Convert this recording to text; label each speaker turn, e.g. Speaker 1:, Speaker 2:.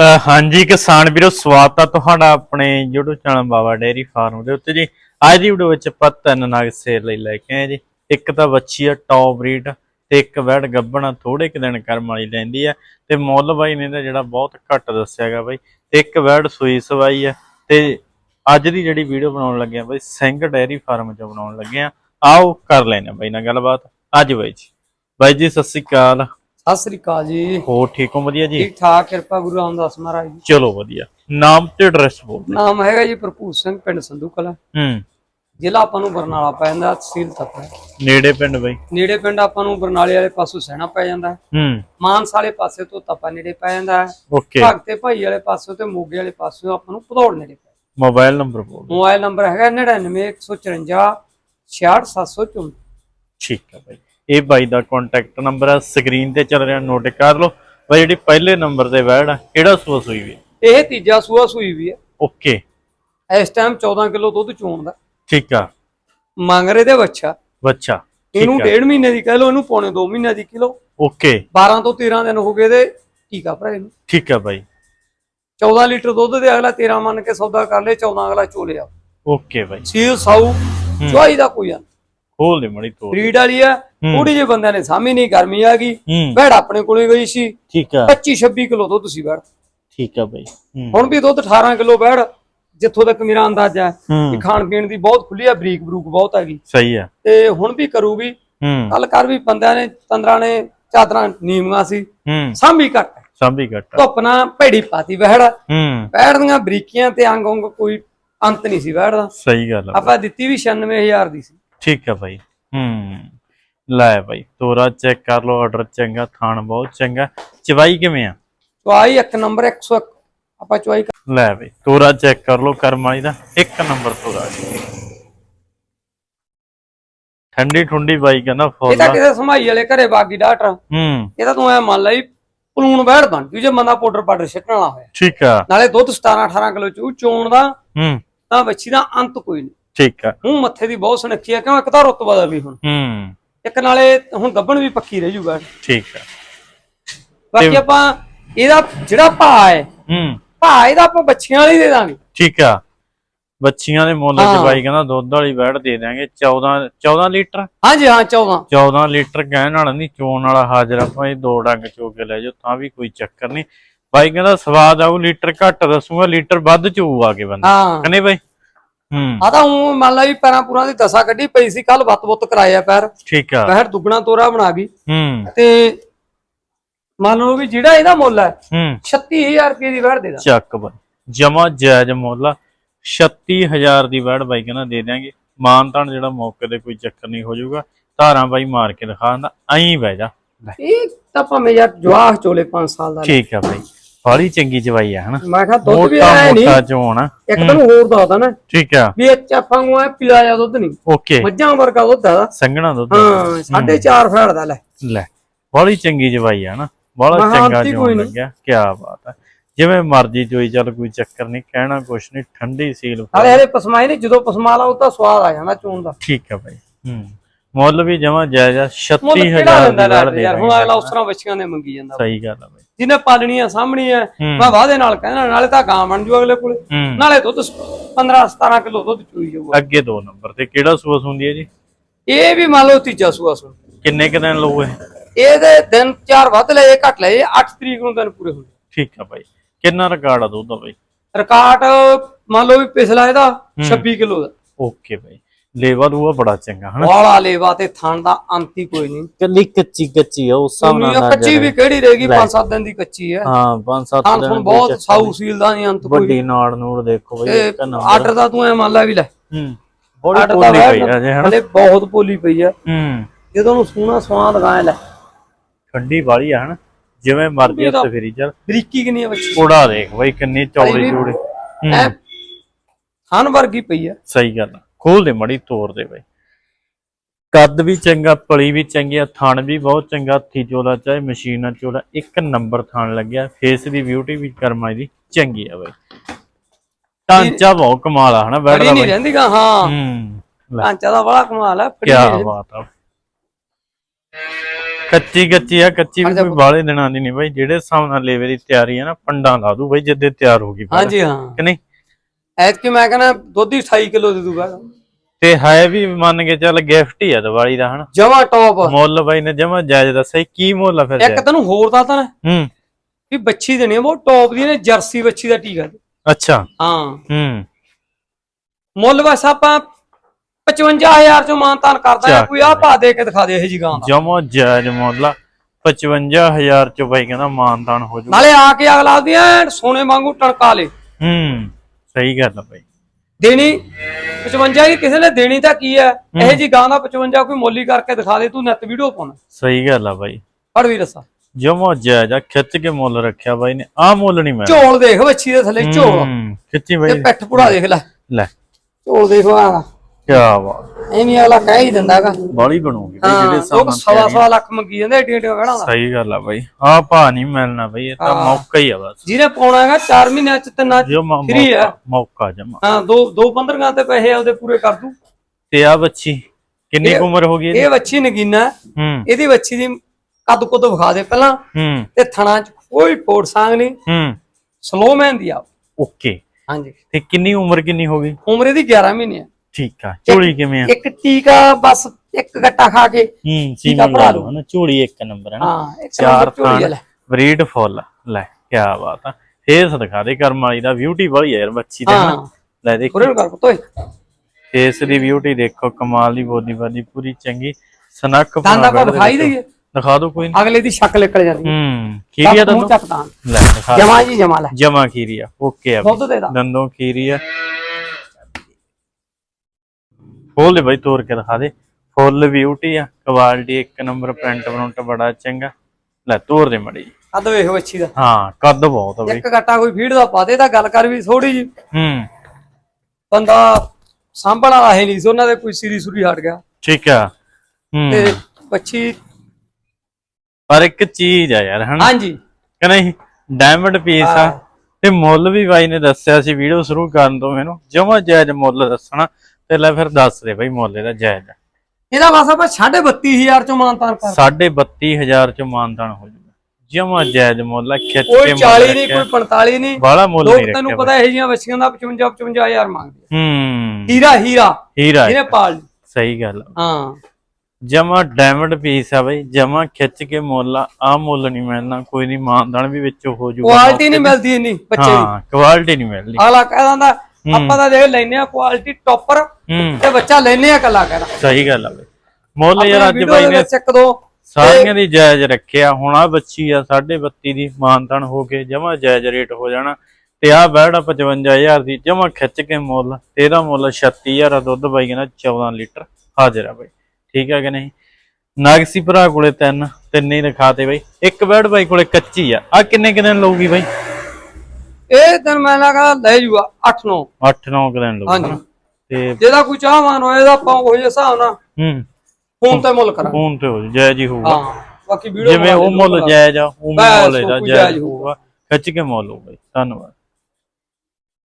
Speaker 1: ਹਾਂਜੀ ਕਿਸਾਨ ਵੀਰੋ, ਸਵਾਗਤ ਆ ਤੁਹਾਡਾ ਆਪਣੇ YouTube channel Baba dairy farm ਦੇ ਉੱਤੇ ਜੀ। ਅੱਜ ਦੀ ਵੀਡੀਓ ਵਿੱਚ ਆਪਾਂ ਤਿੰਨ ਨਗ ਸੇਲ ਲਈ ਲੈ ਕੇ ਆਏ ਜੀ। ਇੱਕ ਤਾਂ ਵੱਛੀ ਆ ਟੌਪ ਬਰੀਡ ਤੇ ਇੱਕ ਵੈੜ ਗੱਬਣਾ ਥੋੜੇ ਕੁ ਦਿਨ ਕਰਮ ਵਾਲੀ ਲੈਂਦੀ ਆ। ਤੇ ਮੁੱਲ ਬਾਈ ਨੇ ਤਾਂ ਜਿਹੜਾ ਬਹੁਤ ਘੱਟ ਦੱਸਿਆਗਾ ਬਾਈ। ਤੇ ਇੱਕ ਵੈੜ ਸੂਈ ਸਵਾਈ ਆ। ਤੇ ਅੱਜ ਦੀ ਜਿਹੜੀ ਵੀਡੀਓ ਬਣਾਉਣ ਲੱਗੇ ਆ ਬਾਈ, ਸਿੰਘ ਡੇਅਰੀ ਫਾਰਮ ਚ ਬਣਾਉਣ ਲੱਗੇ ਆ। ਆਓ ਕਰ ਲੈਣੇ ਬਾਈ ਨਾਲ ਗੱਲਬਾਤ। ਅੱਜ ਬਾਈ ਜੀ। ਬਾਈ ਜੀ, ਸਤਿ ਸ੍ਰੀ ਅਕਾਲ।
Speaker 2: ਸਤਿ ਸ੍ਰੀ ਅਕਾਲ ਜੀ।
Speaker 1: ਹੋਰ ਠੀਕ ਹੋ? ਵਧੀਆ ਜੀ।
Speaker 2: ਠੀਕ ਠਾਕ ਕਿਰਪਾ ਗੁਰੂ ਰਾਮਦਾਸ ਮਹਾਰਾਜ ਜੀ
Speaker 1: ਚਲੋ ਵਧੀਆ। ਨਾਮ ਤੇ ਐਡਰੈਸ ਬੋਲ ਦਿਓ।
Speaker 2: ਨਾਮ ਹੈਗਾ ਜੀ ਭਰਪੂਰ ਸਿੰਘ ਪਿੰਡ ਸੰਧੂ ਕਲਾ।
Speaker 1: ਹੂੰ।
Speaker 2: ਜ਼ਿਲ੍ਹਾ ਆਪਾਂ ਨੂੰ ਬਰਨਾਲਾ ਪੈ ਜਾਂਦਾ ਤਹਿਸੀਲ ਤਪਾ।
Speaker 1: ਨੇੜੇ ਪਿੰਡ ਬਈ।
Speaker 2: ਨੇੜੇ ਪਿੰਡ ਆਪਾਂ ਨੂੰ ਬਰਨਾਲੇ ਵਾਲੇ ਪਾਸੋਂ ਸਹਿਣਾ ਪੈ ਜਾਂਦਾ। ਹੈ। ਮਾਨਸਾ ਵਾਲੇ ਪਾਸੇ ਤੋਂ ਤਪਾ ਨੇੜੇ ਪੈ ਜਾਂਦਾ।
Speaker 1: ਓਕੇ।
Speaker 2: ਭਗਤੇ ਭਾਈ ਵਾਲੇ ਪਾਸੋਂ ਤੇ ਮੋਗੇ ਵਾਲੇ ਪਾਸੋਂ ਆਪਾਂ ਨੂੰ ਭਦੌੜ ਨੇੜੇ ਪੈ
Speaker 1: ਮੋਬਾਈਲ ਨੰਬਰ ਬੋਲ।
Speaker 2: ਮੋਬਾਈਲ ਨੰਬਰ ਹੈਗਾ 99154 66734
Speaker 1: ਠੀਕ ਹੈ ਬਾਈ। ਇਹ ਬਾਈ ਦਾ ਕੰਟੈਕਟ ਨੰਬਰ ਹੈ ਸਕਰੀਨ ਤੇ ਚੱਲ ਰਿਹਾ ਨੋਟ ਕਰ ਲਓ। ਬਾਈ ਜਿਹੜੀ ਪਹਿਲੇ ਨੰਬਰ ਤੇ ਵੈੜ ਆ ਕਿਹੜਾ ਸੂਆ ਸੂਈ ਵੀ
Speaker 2: ਇਹ ਤੀਜਾ ਸੂਆ ਸੂਈ ਵੀ ਹੈ
Speaker 1: ਓਕੇ
Speaker 2: ਇਸ ਟਾਈਮ 14 ਕਿਲੋ ਦੁੱਧ ਚੋਣ ਦਾ।
Speaker 1: ਠੀਕ ਆ।
Speaker 2: ਮੰਗ ਰਹੇ ਦੇ ਬੱਚਾ
Speaker 1: ਬੱਚਾ
Speaker 2: ਇਹਨੂੰ
Speaker 1: ਠੀਕ ਆ।
Speaker 2: ਡੇਢ ਮਹੀਨੇ ਦੀ ਕਹਿ ਲਓ ਇਹਨੂੰ ਪੌਣੇ 2 ਮਹੀਨੇ ਦੀ ਕਿਲੋ।
Speaker 1: ਓਕੇ
Speaker 2: 12 ਤੋਂ 13 ਦਿਨ ਹੋ ਗਏ ਦੇ ਟੀਕਾ ਭਰਾ ਇਹਨੂੰ।
Speaker 1: ਠੀਕ ਆ ਬਾਈ।
Speaker 2: 14 ਲੀਟਰ ਦੁੱਧ ਦੇ ਅਗਲਾ 13 ਮੰਨ ਕੇ ਸੌਦਾ ਕਰ ਲੇ 14 ਅਗਲਾ ਚੋਲਿਆ
Speaker 1: ਓਕੇ ਬਾਈ।
Speaker 2: ਸੀਲ ਸਾਊ ਚੁਆਈ ਦਾ ਕੋਈ ਆ
Speaker 1: ਖੋਲ ਦੇ ਮੜੀ ਤੋੜ
Speaker 2: ਬਰੀਡ ਵਾਲੀ ਆ ਥੋੜੀ ਜਿਹੀ ਬੰਦਿਆਂ ਨੇ ਸਾਮੀ ਨਹੀਂ ਗਰਮੀ ਆ ਗਈ।
Speaker 1: ਹੂੰ।
Speaker 2: ਆਪਣੇ ਕੋਲੇ ਗਈ ਸੀ।
Speaker 1: ਠੀਕ ਆ।
Speaker 2: 25 26 ਕਿਲੋ ਦੁੱਧ ਸੀ ਬੈੜ
Speaker 1: ਠੀਕ ਆ ਬਾਈ। ਹੂੰ।
Speaker 2: ਹੁਣ ਵੀ ਦੁੱਧ 18 ਕਿਲੋ ਬੈੜ ਜਿੱਥੋਂ ਤੱਕ ਮੇਰਾ ਅੰਦਾਜ਼ਾ ਹੈ। ਕਿ
Speaker 1: ਹੂੰ
Speaker 2: ਖਾਣ ਪੀਣ ਦੀ ਬਹੁਤ ਖੁੱਲੀ ਆ ਬਰੀਕ ਬਰੂਕ ਬਹੁਤ ਹੈਗੀ।
Speaker 1: ਸਹੀ ਆ।
Speaker 2: ਤੇ ਹੁਣ ਵੀ ਕਰੂਗੀ
Speaker 1: ਹੂੰ।
Speaker 2: ਕੱਲ ਕਰ ਵੀ ਬੰਦਿਆਂ ਨੇ ਤੰਦਰਾਂ ਨੇ ਚਾਦਰਾਂ ਨੀਵੀਆਂ ਸੀ।
Speaker 1: ਹੂੰ।
Speaker 2: ਸਾਂਭੀ ਘੱਟ। ਹੈ।
Speaker 1: ਸਾਂਭੀ ਘਟਾ।
Speaker 2: ਧੁੱਪ ਨਾ ਭੇੜੀ ਪਾਤੀ ਬਹਿੜ
Speaker 1: ਹੂੰ।
Speaker 2: ਬੈੜ ਦੀਆਂ ਬਰੀਕੀਆਂ ਤੇ ਅੰਗ ਅੰਗ ਕੋਈ ਅੰਤ ਨਹੀਂ ਸੀ ਬੈੜ ਦਾ
Speaker 1: ਸਹੀ ਗੱਲ ਆ।
Speaker 2: ਆਪਾਂ ਦਿੱਤੀ ਵੀ 96000 ਦੀ ਸੀ।
Speaker 1: ਠੀਕ ਆ ਭਾਈ ਹੂੰ। ਲੈ ਭਾਈ ਤੋਰਾ ਚੈੱਕ ਕਰ ਲਓ ਆਰਡਰ ਚੰਗਾ ਥਾਣ ਬਹੁਤ ਚੰਗਾ। ਚਵਾਈ ਕਿਵੇਂ ਆ?
Speaker 2: ਚੁਆਈ ਇੱਕ ਨੰਬਰ 101 ਆਪਾਂ ਕਰ-
Speaker 1: ਲੈ ਭਾਈ ਤੋਰਾ ਚੈੱਕ ਕਰ ਲਓ ਕਰਮਾਈ ਦਾ ਇੱਕ ਨੰਬਰ ਤੋਰਾ। ਠੰਡੀ ਠੁੰਡੀ ਬਾਈ ਕਹਿੰਦਾ
Speaker 2: ਇਹ
Speaker 1: ਫੁੱਲ
Speaker 2: ਤਾਂ। ਕਿਸੇ ਸਮਾਈ ਵਾਲੇ ਘਰੇ ਬਾਗੀ ਡਾਕਟਰ।
Speaker 1: ਹੂੰ।
Speaker 2: ਇਹ ਤਾਂ ਤੂੰ ਐ ਮੰਨ ਲਈ ਪਲੂਣ ਬੈੜ ਬਣ ਜੂ ਜੇ ਬੰਦਾ ਪਾਊਡਰ ਪਾਊਡਰ ਛੱਟਣ ਵਾਲਾ ਹੋਇਆ।
Speaker 1: ਠੀਕ ਆ।
Speaker 2: ਨਾਲੇ ਦੁੱਧ 17 18 ਕਿਲੋ ਚੂ ਚੋਣ ਦਾ
Speaker 1: ਹੂੰ।
Speaker 2: ਤਾਂ ਬੱਚੀ ਦਾ ਅੰਤ ਕੋਈ ਨਹੀਂ।
Speaker 1: ਠੀਕ ਆ।
Speaker 2: ਮੂੰਹ ਮੱਥੇ ਦੀ ਬਹੁਤ ਸੁਨੱਖੀ ਆ ਕਿਉਂ? ਇੱਕ ਤਾਂ ਰੁੱਤ ਬਦਲ ਗਈ ਹੁਣ।
Speaker 1: ਹੂੰ।
Speaker 2: ਇੱਕ ਨਾਲੇ ਹੁਣ ਗੱਬਣ ਵੀ ਪੱਕੀ ਰਹਿ ਜੂ ਬੈੜ
Speaker 1: ਠੀਕ ਆ।
Speaker 2: ਬਾਕੀ ਆਪਾਂ ਇਹਦਾ ਜਿਹੜਾ ਭਾਅ ਹੈ
Speaker 1: ਹੂੰ।
Speaker 2: ਭਾਅ ਇਹਦਾ ਆਪਾਂ ਬੱਚੀਆਂ ਵਾਲੀ ਦੇ ਦਾਂਗੇ।
Speaker 1: ਠੀਕ ਆ। ਬੱਚੀਆਂ ਦੇ ਮੁੱਲ ਚ
Speaker 2: ਹਾਂ।
Speaker 1: ਬਾਈ ਕਹਿੰਦਾ ਦੁੱਧ ਵਾਲੀ ਵੈੜ ਦੇ ਦਿਆਂਗੇ। 14 14 ਲੀਟਰ?
Speaker 2: ਹਾਂਜੀ ਹਾਂ 14
Speaker 1: 14 ਲੀਟਰ ਕਹਿਣ ਵਾਲਾ ਨਹੀਂ ਚੋਣ ਵਾਲਾ ਹਾਜ਼ਰ ਆਪਾਂ ਇਹ ਦੋ ਡੰਗ ਚੋ ਕੇ ਲੈ ਜਾਓ ਤਾਂ ਵੀ ਕੋਈ ਚੱਕਰ ਨਹੀਂ। ਬਾਈ ਕਹਿੰਦਾ ਸਵਾਦ ਆਊ ਲੀਟਰ ਘੱਟ ਦੱਸੂਗਾ ਲੀਟਰ ਵੱਧ ਚੋਊ ਆ ਕੇ ਬੰਦਾ।
Speaker 2: ਹਾਂ।
Speaker 1: ਕਹਿੰਦੇ ਬਾਈ? ਹੂੰ
Speaker 2: ਆ ਤਾਂ ਉਹ ਮੰਨ ਲਾ ਵੀ ਪੈਰਾਂ ਪੂਰਾਂ ਦੀ ਦਸਾ ਕੱਢੀ ਪਈ ਸੀ ਕੱਲ ਵੱਤ ਬੁੱਤ ਕਰਾਇਆ ਪੈਰ।
Speaker 1: ਠੀਕ ਆ।
Speaker 2: ਬਹਿਰ ਦੁੱਗਣਾ ਤੋਰਾ ਬਣਾ ਗਈ।
Speaker 1: ਹੂੰ।
Speaker 2: ਤੇ ਮੰਨ ਲਓ ਵੀ ਜਿਹੜਾ ਇਹਦਾ ਮੁੱਲ ਹੈ
Speaker 1: ਹੂੰ।
Speaker 2: 36000 ਰੁਪਏ ਦੀ ਵੜ ਦੇ ਦਾਂ
Speaker 1: ਚੱਕ ਬਾਈ ਜਮਾ ਜਾਇਜ਼ ਮੁੱਲ ਆ। 36000 ਦੀ ਵੜ ਬਾਈ ਕਹਿੰਦਾ ਦੇ ਦਿਆਂਗੇ। ਮਾਨ ਤਾਨ ਜਿਹੜਾ ਮੌਕੇ ਤੇ ਕੋਈ ਚੱਕਰ ਨਹੀਂ ਹੋ ਜਾਊਗਾ। ਧਾਰਾਂ ਬਾਈ ਮਾਰ ਕੇ ਦਿਖਾ ਦਿੰਦਾ। ਐਂ ਬਹਿ ਜਾ।
Speaker 2: ਇਹ ਤਾਂ ਭਾਵੇਂ ਯਾਰ ਜਵਾਹ ਚੋਲੇ 5 ਸਾਲ ਦਾ
Speaker 1: ਠੀਕ ਆ ਬਾਈ। ਬਾਲੀ ਚੰਗੀ ਜਵਾਈ ਆ ਹਨਾ?
Speaker 2: ਮੈਂ ਕਿਹਾ ਦੁੱਧ ਵੀ ਆਇਆ ਨਹੀਂ।
Speaker 1: ਮੋਟਾ ਚੋਣ ਆ
Speaker 2: ਇੱਕ ਤੈਨੂੰ ਹੋਰ ਦੱਸਦਾ ਨਾ
Speaker 1: ਠੀਕ ਆ।
Speaker 2: ਵੀ ਇਹ ਚਾਫਾਂ ਨੂੰ ਐ ਪਿਲਾ ਜਾ ਦੁੱਧ ਨਹੀਂ।
Speaker 1: ਓਕੇ।
Speaker 2: ਮੱਝਾਂ ਵਰਗਾ ਦੁੱਧ ਆ।
Speaker 1: ਸੰਘਣਾ ਦੁੱਧ
Speaker 2: ਹਾਂ ਸਾਢੇ ਚਾਰ ਫੈੜ ਦਾ ਲੈ।
Speaker 1: ਲੈ ਬੜੀ ਚੰਗੀ ਜਵਾਈ ਆ ਨਾ। ਬੜਾ
Speaker 2: ਮਹਾਂ
Speaker 1: ਚੰਗਾ ਜੋਣ। ਲੱਗਿਆ। ਕੀ ਬਾਤ ਹੈ ਜਿਵੇਂ ਮਰਜ਼ੀ ਚੋਈ ਚੱਲ ਕੋਈ ਚੱਕਰ ਨਹੀਂ ਕਹਿਣਾ ਕੁਛ ਨਹੀਂ ਠੰਡੀ ਸੀਲ
Speaker 2: ਨਾਲੇ ਹਲੇ ਪਸਮਾਈ ਨੇ ਜਦੋਂ ਪਸਮਾ ਲਾ ਉਹ ਤਾਂ ਸਵਾਦ ਆ ਜਾਂਦਾ ਚੂਨ ਦਾ।
Speaker 1: ਠੀਕ ਆ ਬਾਈ। ਹੂੰ। ਮੁੱਲ ਵੀ ਜਮਾ ਜਾਇਜ਼ ਆ
Speaker 2: ਮੁੱਲ
Speaker 1: 36000
Speaker 2: ਕਿਹੜਾ
Speaker 1: ਦੀ
Speaker 2: ਲੈਂਦਾ
Speaker 1: ਵੜ
Speaker 2: ਲੈ
Speaker 1: ਦੇ
Speaker 2: ਯਾਰ? ਹੁਣ। ਅਗਲਾ ਉਸ ਤਰ੍ਹਾਂ ਬੱਚੀਆਂ ਦੇ ਮੰਗੀ ਜਾਂਦਾ।
Speaker 1: ਸਹੀ ਗੱਲ ਆ ਬਾਈ।
Speaker 2: ਜਿਹਨੇ ਪਾਲਣੀ ਆ ਸਾਹਮਣੀ ਆ। ਮੈਂ ਵਾਦੇ ਨਾਲ ਕਹਿੰਦਾ ਨਾਲੇ ਤਾਂ ਗਾਂ ਬਣ ਜੂ ਅਗਲੇ ਕੋਲੇ। ਨਾਲੇ ਦੁੱਧ 15 17 ਕਿਲੋ ਦੁੱਧ ਚੂਈ ਜਾਊਗਾ।
Speaker 1: ਅੱਗੇ ਦੋ ਨੰਬਰ ਤੇ ਕਿਹੜਾ ਸੂਸ ਹੁੰਦੀ ਹੈ ਜੀ?
Speaker 2: ਇਹ ਵੀ ਮੰਨ ਲਓ ਤੀਜਾ ਸੂਆ ਸੁਣ।
Speaker 1: ਕਿੰਨੇ ਕ ਦਿਨ ਲਊ ਇਹ?
Speaker 2: ਇਹਦੇ ਦਿਨ ਚਾਰ ਵੱਧ ਲਏ ਘੱਟ ਲਏ 8 ਤਰੀਕ ਨੂੰ ਦਿਨ ਪੂਰੇ ਹੋਏ
Speaker 1: ਠੀਕ ਆ ਬਾਈ। ਕਿੰਨਾ ਰਿਕਾਰਡ ਆ ਦੁੱਧ ਦਾ ਬਾਈ?
Speaker 2: ਰਿਕਾਰਡ ਮੰਨ ਲਓ ਵੀ ਪਿਛਲਾ ਇਹਦਾ 26 ਕਿਲੋ ਦਾ।
Speaker 1: ਓਕੇ ਬਾਈ। ਲੇਵਾ ਦੂਆ ਬੜਾ ਚੰਗਾ ਹਨਾ?
Speaker 2: ਵਾਲਾ ਲੇਵਾ ਤੇ ਥਣ ਦਾ ਅੰਤੀ ਕੋਈ ਨਹੀਂ।
Speaker 1: ਕੱਲੀ ਕੱਚੀ ਕੱਚੀ ਆ ਉਸ ਹਿਸਾਬ
Speaker 2: ਦੁਨੀਆ ਕੱਚੀ ਵੀ ਕਿਹੜੀ ਰਹੇਗੀ 5-7 ਦਿਨ ਦੀ ਕੱਚੀ ਹੈ।
Speaker 1: ਹਾਂ ਪੰਜ ਸੱਤ
Speaker 2: ਥਣ
Speaker 1: ਦਿਨ
Speaker 2: ਸੁਣ
Speaker 1: ਦੀ
Speaker 2: ਬਹੁਤ ਸਾਊ ਸੀਲ ਦਾ ਨਹੀਂ ਅੰਤ ਕੋਈ।
Speaker 1: ਵੱਡੀ ਨਾੜ ਨੂੜ ਦੇਖੋ ਬਈ ਇੱਕ
Speaker 2: ਆਰਡਰ ਦਾ ਤੂੰ ਐ ਮੰਨ ਲੈ ਵੀ ਲੈ।
Speaker 1: ਹੂੰ ਬੜੀ ਪੋਲੀ ਪਈ ਆ ਜੇ ਹਨਾ?
Speaker 2: ਬਹੁਤ ਪੋਲੀ ਪਈ ਆ।
Speaker 1: ਹੂੰ।
Speaker 2: ਜਦੋਂ ਨੂੰ ਸੋਹਣਾ ਸਵਾਦ ਲਗਾਏ ਲੈ।
Speaker 1: ਠੰਡੀ ਵਾਲੀ ਆ ਹਨਾ? ਜਿਵੇਂ ਮਰਜ਼ੀ
Speaker 2: ਇਹਦਾ-
Speaker 1: ਉੱਤੇ ਫੇਰੀ ਚੱਲ।
Speaker 2: ਬਰੀਕੀ ਕਿੰਨੀ ਆ ਬੱਚੀ
Speaker 1: ਕੋੜਾ ਦੇਖ ਬਈ ਕਿੰਨੀ ਚੌੜੀ ਚੂੜੀ।
Speaker 2: ਐ ਥਣ ਵਰਗੀ ਪਈ ਆ।
Speaker 1: ਸਹੀ ਗੱਲ ਆ। ਖੋਲ ਦੇ ਮੜੀ ਤੋੜ ਦੇ ਬਈ। ਕੱਦ ਵੀ ਚੰਗਾ ਪਲੀ ਵੀ ਚੰਗੀ ਆ ਥਣ ਵੀ ਬਹੁਤ ਚੰਗਾ ਹੱਥੀ ਚੋਲਾ ਚਾਹੇ ਮਸ਼ੀਨਾਂ ਚੋਲਾ ਇੱਕ ਨੰਬਰ ਥਣ ਲੱਗਿਆ ਫੇਸ ਦੀ ਬਿਊਟੀ ਵੀ ਕਰਮਾ ਦੀ ਚੰਗੀ ਆ ਬਈ। ਢਾਂਚਾ ਬਹੁਤ ਕਮਾਲ ਆ ਹਨਾ ਬੈਠਦਾ
Speaker 2: ਨਹੀਂ
Speaker 1: ਬਈ।
Speaker 2: ਰਹਿੰਦੀਗਾ ਹਾਂ। ਢਾਂਚਾ ਦਾ ਬੜਾ ਕਮਾਲ ਆ
Speaker 1: ਕੀ
Speaker 2: ਰਹਿੰਦੀ।
Speaker 1: ਬਾਤ ਆ। ਕੱਚੀ ਕੱਚੀ ਆ ਕੱਚੀ ਵੀ ਕੋਈ ਬਾਹਲੇ ਦਿਨਾਂ ਦੀ ਨਹੀਂ ਬਾਈ ਜਿਹੜੇ ਹਿਸਾਬ ਨਾਲ ਲੇਵੇ ਦੀ ਤਿਆਰੀ ਆ ਨਾ ਪੰਡਾਂ ਲਾ ਦੂ ਬਾਈ ਜਿੱਦੇ ਤਿਆਰ ਹੋ ਗਈ।
Speaker 2: ਹਾਂਜੀ ਹਾਂ।
Speaker 1: ਕਿ ਨਹੀਂ?
Speaker 2: ਐਤਕੀ ਮੈਂ ਕਹਿੰਦਾ ਦੁੱਧ ਹੀ 28 ਕਿਲੋ ਦੇ ਦੂਗਾ।
Speaker 1: ਤੇ ਹੈ ਵੀ ਮੰਨ ਕੇ ਚੱਲ ਗਿਫਟ ਹੀ ਆ ਦੀਵਾਲੀ ਦਾ ਹਨਾ।
Speaker 2: ਜਮਾ ਟੌਪ
Speaker 1: ਮੁੱਲ ਬਾਈ ਨੇ ਜਮਾ ਜਾਇਜ਼ ਦੱਸਿਆ ਕੀ ਮੁੱਲ ਆ ਫਿਰ
Speaker 2: ਇੱਕ? ਤੈਨੂੰ ਹੋਰ ਦਾ ਤਾਂ
Speaker 1: ਹੂੰ।
Speaker 2: ਵੀ ਬੱਚੀ ਦੇਣੀ ਆ, ਉਹ ਟੌਪ ਦੀ ਨੇ ਜਰਸੀ ਬੱਚੀ ਦਾ ਟੀਕਾ।
Speaker 1: ਅੱਛਾ।
Speaker 2: ਹਾਂ।
Speaker 1: ਹੂੰ।
Speaker 2: ਮੁੱਲ ਬਸ ਆਪਾਂ 55000 ਚੋਂ ਮਾਨਤਾਨ ਕਰਦਾ
Speaker 1: ਚੱਕ
Speaker 2: ਕੋਈ ਆ ਪਾ ਦੇ ਕੇ ਦਿਖਾ ਦੇ ਇਹ ਜੀ ਗਾਂ
Speaker 1: ਜਮਾ ਜਾਇਜ਼ ਮੁੱਲ ਆ। 55000 ਚ ਬਾਈ ਕਹਿੰਦਾ ਮਾਨਦਾਨ ਹੋ ਜੂ
Speaker 2: ਨਾਲੇ ਆ ਕੇ ਅਗਲਾ ਦੀ ਐਨ ਸੋਨੇ ਵਾਂਗੂ ਟਣਕਾ ਲੇ।
Speaker 1: ਹੂੰ। ਸਹੀ ਗੱਲ ਆ ਬਾਈ।
Speaker 2: ਦੇਣੀ? 55 ਹੀ ਕਿਸੇ ਨੇ ਦੇਣੀ ਤਾਂ ਕੀ ਹੈ। ਇਹ ਜੀ ਗਾਂ ਦਾ 55 ਕੋਈ ਮੁੱਲ ਕਰਕੇ ਦਿਖਾ ਦੇ ਤੂੰ ਨੈਟ ਵੀਡੀਓ ਪਾਉਣਾ।
Speaker 1: ਸਹੀ ਗੱਲ ਆ ਬਾਈ।
Speaker 2: ਫੜ ਵੀ ਰਸਾ
Speaker 1: ਜਮਾ ਜਾਇਜ਼ ਆ ਖਿੱਚ ਕੇ ਮੁੱਲ ਰੱਖਿਆ ਬਾਈ ਨੇ। ਆ ਮੁੱਲ ਨਹੀਂ ਮੈਂ
Speaker 2: ਝੋਲ ਦੇਖ ਬੱਚੀ ਦੇ ਥੱਲੇ ਝੋਲ।
Speaker 1: ਖਿੱਚੀ
Speaker 2: ਤੇ
Speaker 1: ਬਾਈ
Speaker 2: ਪਿੱਠ ਪੁੜਾ ਦੇਖ ਲੈ।
Speaker 1: ਲੈ।
Speaker 2: ਝੋਲ ਦੇਖ ਆ
Speaker 1: ਕੀ ਬਾਤ।
Speaker 2: ਐਵੇਂ ਅਗਲਾ ਕਹਿ ਹੀ ਦਿੰਦਾਗਾ
Speaker 1: ਬਾਲੀ ਬਣੂਗੀ ਬਾਈ ਜਿਹੜੇ
Speaker 2: ਹਾਂ
Speaker 1: ਹਿਸਾਬ
Speaker 2: ਲੋਕ
Speaker 1: ਨਾਲ
Speaker 2: ਸਵਾ ਸਵਾ ਲੱਖ ਮੰਗੀ ਜਾਂਦੇ ਏਡੀ ਏਡੀ ਕਹਿਣਾ ਦਾ।
Speaker 1: ਸਹੀ ਗੱਲ ਆ ਬਾਈ। ਆ ਭਾ ਨਹੀਂ ਮਿਲਣਾ ਬਾਈ ਇਹ ਤਾਂ ਮੌਕਾ ਹੀ ਆ ਬਸ।
Speaker 2: ਜਿਹਨੇ ਪਾਉਣਾ ਹੈਗਾ 4 ਮਹੀਨਿਆਂ ਚ ਤਿੰਨਾਂ ਚ
Speaker 1: ਜੋ ਮੌ-
Speaker 2: Free ਆ।
Speaker 1: ਮੌਕਾ- ਮੌਕਾ ਜਮਾ।
Speaker 2: ਹਾਂ ਦੋ ਦੋ 15 ਤੇ ਪੈਸੇ ਉਹਦੇ ਪੂਰੇ ਕਰ ਦੂ।
Speaker 1: ਤੇ ਆ ਬੱਚੀ ਕਿੰਨੀ ਕੁ ਉਮਰ ਹੋ ਗਈ ਇਹਦੀ?
Speaker 2: ਇਹ ਬੱਚੀ ਨਗੀਨਾ ਹੈ।
Speaker 1: ਹੂੰ।
Speaker 2: ਇਹਦੀ ਬੱਚੀ ਦੀ ਕੱਦ ਕੁੱਦ ਵਿਖਾ ਦੇ ਪਹਿਲਾਂ।
Speaker 1: ਹੂੰ।
Speaker 2: ਤੇ ਥਣਾ ਚ ਕੋਈ ਪੋੜ ਸਾਂਗ ਨਹੀਂ।
Speaker 1: ਹੂੰ।
Speaker 2: ਸਲੋ ਮੈਨ ਦੀ ਆ।
Speaker 1: ਓਕੇ।
Speaker 2: ਹਾਂਜੀ।
Speaker 1: ਤੇ ਕਿੰਨੀ ਉਮਰ ਕਿੰਨੀ ਹੋ ਗਈ?
Speaker 2: ਉਮਰ ਇਹਦੀ 11 ਮਹੀਨੇ ਆ।
Speaker 1: ਠੀਕ ਆ। ਝੋਲੀ ਕਿਵੇਂ ਆ?
Speaker 2: ਇੱਕ ਟੀਕਾ ਬਸ ਇੱਕ ਗੱਟਾ ਖਾ ਕੇ
Speaker 1: ਹੂੰ
Speaker 2: ਭਰਾ
Speaker 1: ਲਾ
Speaker 2: ਲਓ।
Speaker 1: ਹਨਾ? ਝੋਲੀ ਇੱਕ ਨੰਬਰ ਹੈ ਨਾ ਚਾਰ ਥਾਂ ਬਰੀਡ ਫੁੱਲ। ਲੈ ਕੀ ਬਾਤ ਆ। ਫੇਸ ਦਿਖਾ ਦੇ ਕਰਮ ਵਾਲੀ ਦਾ ਬਿਊਟੀ ਵਾਲੀ ਯਾਰ ਬੱਚੀ ਦੇ ਹਨਾ? ਲੈ ਦੇਖ।
Speaker 2: ਨੂੰ ਕਰ ਪੁੱਤੋਏ
Speaker 1: ਫੇਸ ਦੀ ਬਿਊਟੀ ਦੇਖੋ ਕਮਾਲ ਦੀ ਬੋਦੀ ਬਾਦੀ ਪੂਰੀ ਚੰਗੀ।
Speaker 2: ਦੰਦ ਵਿਖਾਈ
Speaker 1: ਦੇਖੋ।
Speaker 2: ਦਈਏ।
Speaker 1: ਦਿਖਾ ਦਿਓ ਕੋਈ ਨਹੀਂ
Speaker 2: ਅਗਲੇ ਦੀ ਸ਼ਕਲ ਨਿਕਲ ਜਾਂਦੀ ਹੈ।
Speaker 1: ਹੂੰ ਖੀਰੀ ਆ
Speaker 2: ਸਭ ਮੂੰਹ
Speaker 1: ਦੰਦੋਂ
Speaker 2: ਚੱਕਦਾ
Speaker 1: ਲੈ ਦਿਖਾ
Speaker 2: ਜਮਾ ਜੀ ਜਮਾ ਲੈ।
Speaker 1: ਜਮਾ ਖੀਰੀ ਆ। ਓਕੇ ਆ
Speaker 2: ਦੇ ਦਾ।
Speaker 1: ਦੰਦੋਂ ਖੀਰੀ ਆ। ਖੋਲ ਦੇ ਬਾਈ ਤੋੜ ਕੇ ਦਿਖਾ ਦੇ। ਫੁੱਲ ਬਿਊਟੀ ਆ ਕੁਆਲਿਟੀ ਇੱਕ ਨੰਬਰ ਪ੍ਰਿੰਟ ਪ੍ਰਿੰਟ ਬੜਾ ਚੰਗਾ। ਲੈ ਤੋੜ ਦੇ ਮੜੀ
Speaker 2: ਕੱਦ ਵੇਖ ਬੱਚੀ ਦਾ।
Speaker 1: ਹਾਂ ਕੱਦ ਬਹੁਤ ਆ ਬਈ।
Speaker 2: ਇੱਕ ਗੱਟਾ ਕੋਈ ਫੀਡ ਦਾ ਪਾ ਦੇ ਤਾਂ ਗੱਲ ਕਰ ਵੀ ਥੋੜੀ ਜੀ
Speaker 1: ਹੂੰ।
Speaker 2: ਬੰਦਾ ਸਾਂਭਣ ਵਾਲਾ ਹੈ ਨਹੀਂ ਸੀ ਉਹਨਾਂ ਦੇ ਕੋਈ ਸਿਰੀ ਸੁਰੀ ਹਟ ਗਿਆ।
Speaker 1: ਠੀਕ ਆ। ਹੂੰ।
Speaker 2: ਤੇ ਬੱਚੀ
Speaker 1: ਪਰ ਇੱਕ ਚੀਜ਼ ਆ ਯਾਰ ਹਨਾ?
Speaker 2: ਹਾਂਜੀ।
Speaker 1: ਕਿ ਨਹੀਂ? ਡਾਇਮੰਡ ਪੀਸ ਆ। ਤੇ ਮੁੱਲ ਵੀ ਬਾਈ ਨੇ ਦੱਸਿਆ ਸੀ ਵੀਡੀਓ ਸ਼ੁਰੂ ਕਰਨ ਤੋਂ ਮੈਨੂੰ। ਜਮਾ ਜਾਇਜ਼ ਮੁੱਲ ਦੱਸਣਾ। ਤੇ ਲੈ ਫਿਰ ਦੱਸ ਦੇ ਬਾਈ ਮੁੱਲ ਇਹਦਾ ਜਾਇਜ਼।
Speaker 2: ਇਹਦਾ ਬਸ ਆਪਾਂ 32500 ਚੋਂ ਮਾਨਤਾਨ ਕਰ
Speaker 1: ਸਾਢੇ 32000 ਚ ਮਾਨਦਾਨ ਹੋ ਜਾਊਗਾ ਜਮਾ ਜਾਇਜ਼ ਮੁੱਲ ਆ ਖਿੱਚ
Speaker 2: ਕੋਈ
Speaker 1: ਕੇ
Speaker 2: 40 ਨਹੀਂ ਕੋਈ 45 ਨਹੀਂ।
Speaker 1: ਬਾਲਾ ਮੁੱਲ ਨਹੀਂ
Speaker 2: ਤੈਨੂੰ
Speaker 1: ਰੱਖਿਆ
Speaker 2: ਪਤਾ ਇਹ ਜੀਆਂ ਬੱਚੀਆਂ ਦਾ 55 55000 ਮੰਗਦੇ।
Speaker 1: ਹੂੰ।
Speaker 2: ਹੀਰਾ ਹੀਰਾ।
Speaker 1: ਹੀਰਾ।
Speaker 2: ਇਹਨੇ ਪਾਲ।
Speaker 1: ਸਹੀ ਗੱਲ।
Speaker 2: ਹਾਂ।
Speaker 1: ਜਮਾ ਡਾਇਮੰਡ ਪੀਸ ਆ ਬਈ ਜਮਾ ਖਿੱਚ ਕੇ ਮੁੱਲ ਆ ਮੁੱਲ ਨਹੀਂ ਮਿਲਣਾ ਕੋਈ ਨਹੀਂ ਮਾਨਦਾਨ ਵੀ ਵਿੱਚ ਹੋ ਜਾਊਗਾ
Speaker 2: ਕੁਆਲਿਟੀ ਨਹੀਂ ਮਿਲਦੀ ਇੰਨੀ ਬੱਚੇ ਦੀ।
Speaker 1: ਹਾਂ ਕੁਆਲਿਟੀ ਨਹੀਂ ਮਿਲਦੀ
Speaker 2: ਅਗਲਾ ਕਹਿ ਦਿੰਦਾ ਆਪਾਂ ਤਾਂ ਦੇਖ ਲੈਨੇ ਆ ਕੁਆਲਿਟੀ ਟੌਪਰ ਤੇ ਬੱਚਾ ਲੈਨੇ ਆ ਕੱਲਾ ਕਹਿੰਦਾ
Speaker 1: ਸਹੀ ਗੱਲ ਆ ਬਈ। ਮੁੱਲ ਯਾਰ ਅੱਜ ਬਾਈ ਨੇ
Speaker 2: ਵਿੱਚ ਇੱਕ ਦੋ।
Speaker 1: ਸਾਰੀਆਂ ਦੀ ਜਾਇਜ਼ ਰੱਖਿਆ ਹੁਣ ਆ ਬੱਚੀ ਆ 32.5 ਦੀ ਮਾਨਤਾਨ ਹੋ ਕੇ ਜਮਾ ਜਾਇਜ਼ ਰੇਟ ਹੋ ਜਾਣਾ। ਤੇ ਆ ਬੈੜ 55000 ਦੀ ਜਮਾ ਖਿੱਚ ਕੇ ਮੁੱਲ ਤੇ ਇਹਦਾ ਮੁੱਲ 36000 ਆ ਦੁੱਧ ਬਾਈ ਕਹਿੰਦਾ 14 ਲੀਟਰ। ਹਾਜ਼ਰ ਆ ਬਾਈ। ਠੀਕ ਆ ਕਿ ਨਹੀਂ? ਨਾਗਸੀ ਭਰਾ ਕੋਲੇ ਤਿੰਨ ਤਿੰਨੇ ਹੀ ਦਿਖਾਤੇ ਬਾਈ। ਇੱਕ ਬੈੜ ਬਾਈ ਕੋਲੇ ਕੱਚੀ ਆ। ਆ ਕਿੰਨੇ ਕੁ ਦਿਨ ਲਊਗੀ ਬਾਈ?
Speaker 2: ਇਹ ਦਿਨ ਮੈਂ ਲਗਾ ਲੈ ਜੂਗਾ 8 9
Speaker 1: 8-9 ਦਿਨ ਲਊਗਾ
Speaker 2: ਹਾਂਜੀ।
Speaker 1: ਤੇ
Speaker 2: ਜਿਹਦਾ ਕੋਈ ਚਾਹਵਾਨ ਹੋਏ ਤਾਂ ਆਪਾਂ ਉਹ ਜਿਹੇ ਹਿਸਾਬ ਨਾਲ
Speaker 1: ਹੂੰ।
Speaker 2: ਫੋਨ ਤੇ ਮੁੱਲ ਕਰਾਂਗੇ।
Speaker 1: ਫੋਨ ਤੇ ਹੋ ਜਾਊ, ਜਾਇਜ਼ ਹੀ ਹੋਊਗਾ।
Speaker 2: ਹਾਂ ਬਾਕੀ ਵੀਡੀਓ
Speaker 1: ਜਿਵੇਂ ਉਹ ਮੁੱਲ ਜਾਇਜ਼ ਆ ਉਹ ਮੁੱਲ ਇਹਦਾ
Speaker 2: ਜਾਇਜ਼
Speaker 1: ਹੋਊਗਾ। ਖਿੱਚ ਕੇ ਮੁੱਲ ਹੋਊਗਾ ਜੀ। ਧੰਨਵਾਦ।